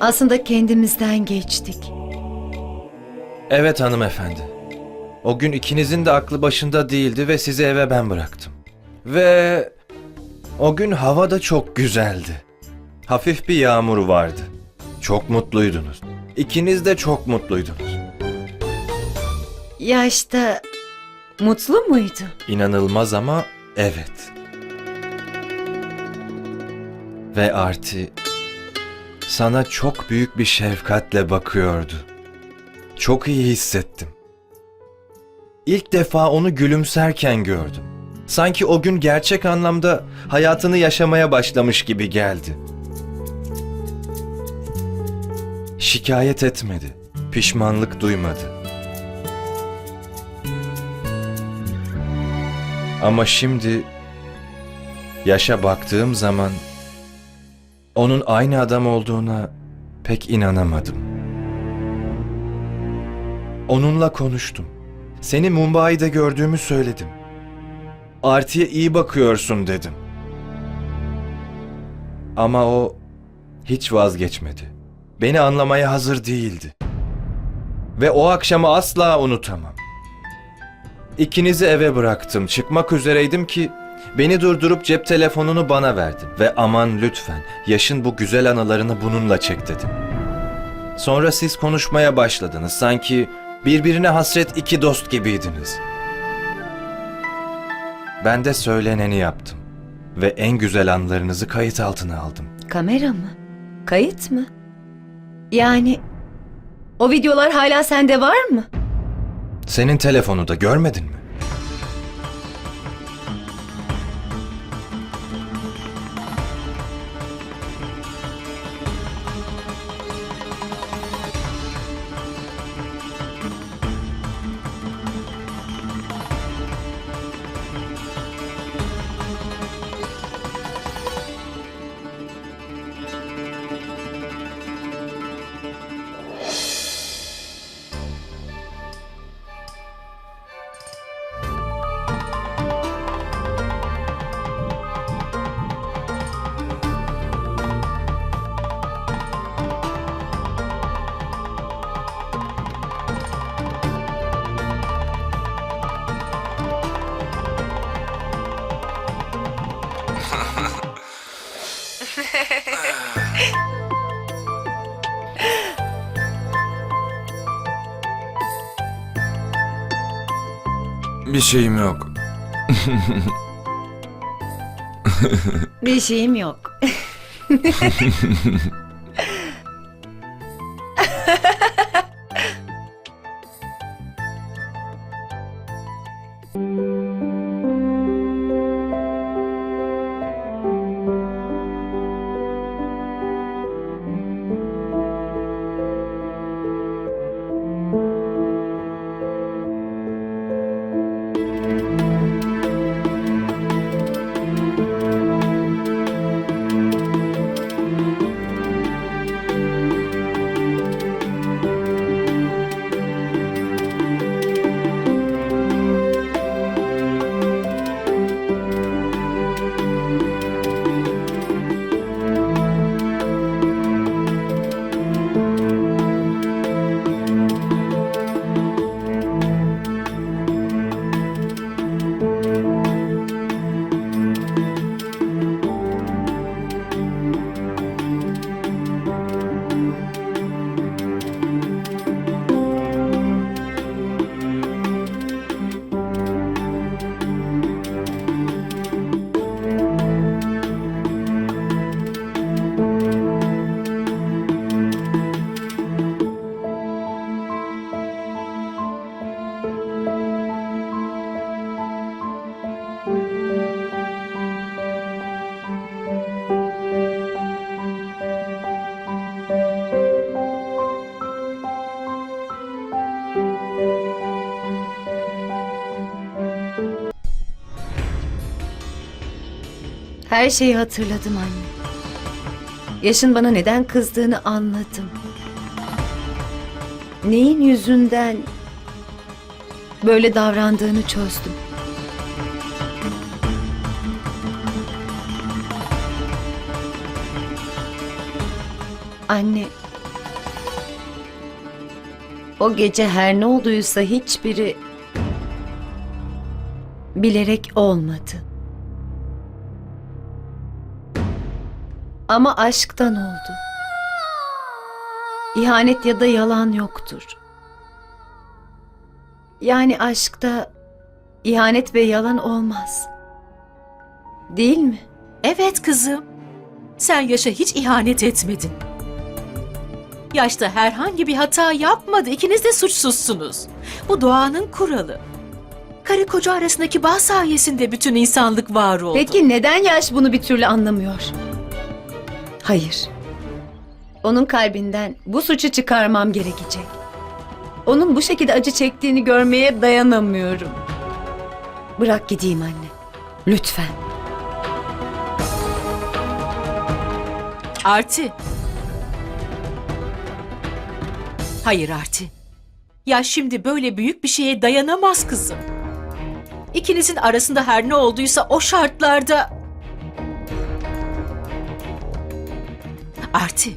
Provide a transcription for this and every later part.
Aslında kendimizden geçtik. Evet hanımefendi. O gün ikinizin de aklı başında değildi ve sizi eve ben bıraktım. Ve o gün hava da çok güzeldi. Hafif bir yağmur vardı. Çok mutluydunuz. İkiniz de çok mutluydunuz. Yaşta mutlu muydu? İnanılmaz ama evet. Ve Arti sana çok büyük bir şefkatle bakıyordu. Çok iyi hissettim. İlk defa onu gülümserken gördüm. Sanki o gün gerçek anlamda hayatını yaşamaya başlamış gibi geldi. Şikayet etmedi, pişmanlık duymadı. Ama şimdi yaşa baktığım zaman onun aynı adam olduğuna pek inanamadım. Onunla konuştum. Seni Mumbai'de gördüğümü söyledim. Arti'ye iyi bakıyorsun dedim. Ama o hiç vazgeçmedi. Beni anlamaya hazır değildi. Ve o akşamı asla unutamam. İkinizi eve bıraktım. Çıkmak üzereydim ki beni durdurup cep telefonunu bana verdin. Ve aman lütfen yaşın bu güzel anılarını bununla çek dedim. Sonra siz konuşmaya başladınız. Sanki birbirine hasret iki dost gibiydiniz. Ben de söyleneni yaptım. Ve en güzel anlarınızı kayıt altına aldım. Kamera mı? Kayıt mı? Yani o videolar hala sende var mı? Senin telefonu da görmedin mi? Bir şeyim yok. Bir şeyim yok. Her şeyi hatırladım anne. Yaşın bana neden kızdığını anladım. Neyin yüzünden böyle davrandığını çözdüm. Anne, O gece her ne olduysa hiçbiri bilerek olmadı. Ama aşktan oldu. İhanet ya da yalan yoktur. Yani aşkta ihanet ve yalan olmaz. Değil mi? Evet kızım. Sen Yaş'a hiç ihanet etmedin. Yaşta herhangi bir hata yapmadı. İkiniz de suçsuzsunuz. Bu doğanın kuralı. Karı koca arasındaki bağ sayesinde bütün insanlık var oldu. Peki neden yaş bunu bir türlü anlamıyor? Hayır. Onun kalbinden bu suçu çıkarmam gerekecek. Onun bu şekilde acı çektiğini görmeye dayanamıyorum. Bırak gideyim anne. Lütfen. Arti. Hayır Arti. Ya şimdi böyle büyük bir şeye dayanamaz kızım. İkinizin arasında her ne olduysa o şartlarda... Arti.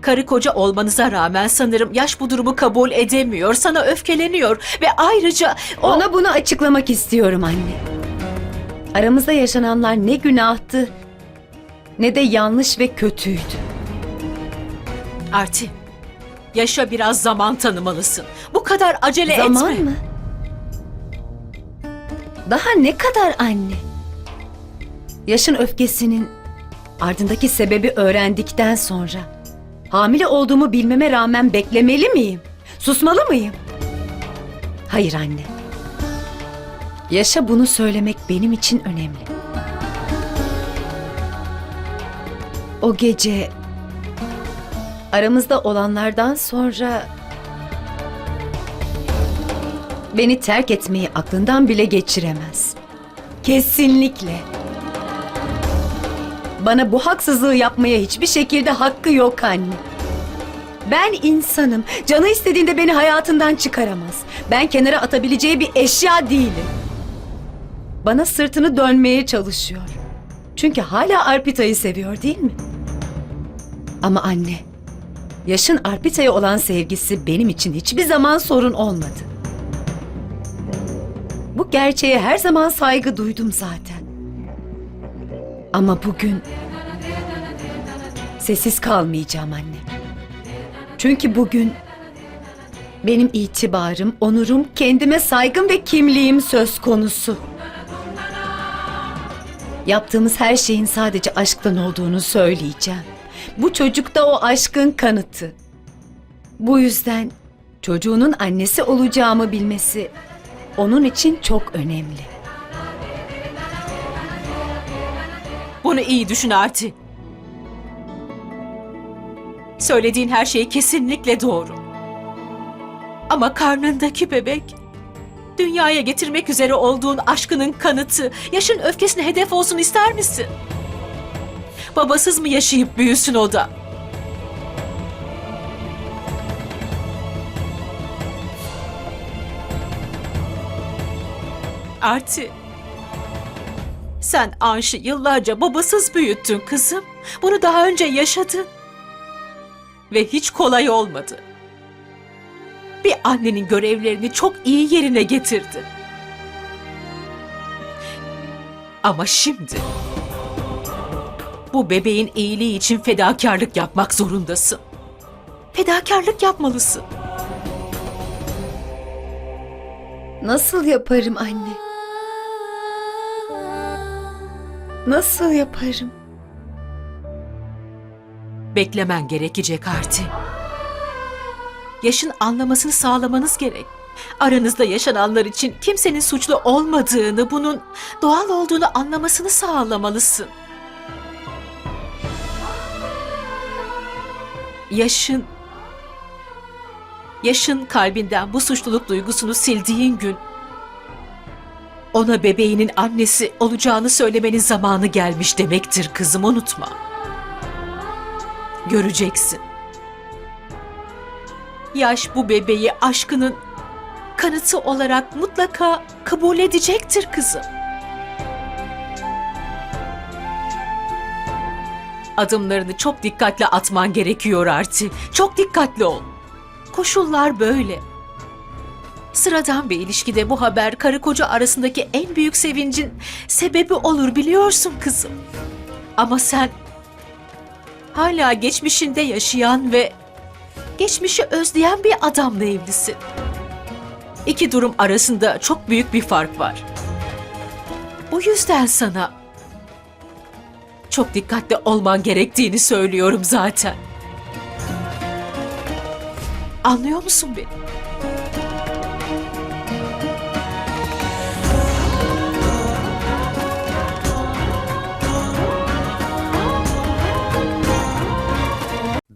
Karı koca olmanıza rağmen sanırım yaş bu durumu kabul edemiyor, sana öfkeleniyor ve ayrıca o... Ona bunu açıklamak istiyorum anne. Aramızda yaşananlar ne günahtı ne de yanlış ve kötüydü. Arti, yaşa biraz zaman tanımalısın. Bu kadar acele Zaman etme. mı? Daha ne kadar anne? Yaşın öfkesinin ardındaki sebebi öğrendikten sonra hamile olduğumu bilmeme rağmen beklemeli miyim? Susmalı mıyım? Hayır anne. Yaşa bunu söylemek benim için önemli. O gece aramızda olanlardan sonra beni terk etmeyi aklından bile geçiremez. Kesinlikle. Bana bu haksızlığı yapmaya hiçbir şekilde hakkı yok anne. Ben insanım. Canı istediğinde beni hayatından çıkaramaz. Ben kenara atabileceği bir eşya değilim. Bana sırtını dönmeye çalışıyor. Çünkü hala Arpita'yı seviyor değil mi? Ama anne, Yaşın Arpita'ya olan sevgisi benim için hiçbir zaman sorun olmadı. Bu gerçeğe her zaman saygı duydum zaten. Ama bugün sessiz kalmayacağım anne. Çünkü bugün benim itibarım, onurum, kendime saygım ve kimliğim söz konusu. Yaptığımız her şeyin sadece aşktan olduğunu söyleyeceğim. Bu çocuk da o aşkın kanıtı. Bu yüzden çocuğunun annesi olacağımı bilmesi onun için çok önemli. Bunu iyi düşün Arti. Söylediğin her şey kesinlikle doğru. Ama karnındaki bebek dünyaya getirmek üzere olduğun aşkının kanıtı, yaşın öfkesine hedef olsun ister misin? Babasız mı yaşayıp büyüsün o da? Arti. Sen Anş'ı yıllarca babasız büyüttün kızım. Bunu daha önce yaşadın. Ve hiç kolay olmadı. Bir annenin görevlerini çok iyi yerine getirdi. Ama şimdi bu bebeğin iyiliği için fedakarlık yapmak zorundasın. Fedakarlık yapmalısın. Nasıl yaparım anne? Nasıl yaparım? Beklemen gerekecek Arti. Yaşın anlamasını sağlamanız gerek. Aranızda yaşananlar için kimsenin suçlu olmadığını, bunun doğal olduğunu anlamasını sağlamalısın. Yaşın Yaşın kalbinden bu suçluluk duygusunu sildiğin gün ona bebeğinin annesi olacağını söylemenin zamanı gelmiş demektir kızım unutma. Göreceksin. Yaş bu bebeği aşkının kanıtı olarak mutlaka kabul edecektir kızım. Adımlarını çok dikkatli atman gerekiyor Arti. Çok dikkatli ol. koşullar böyle. Sıradan bir ilişkide bu haber karı koca arasındaki en büyük sevincin sebebi olur biliyorsun kızım. Ama sen hala geçmişinde yaşayan ve geçmişi özleyen bir adamla evlisin. İki durum arasında çok büyük bir fark var. Bu yüzden sana çok dikkatli olman gerektiğini söylüyorum zaten. Anlıyor musun beni?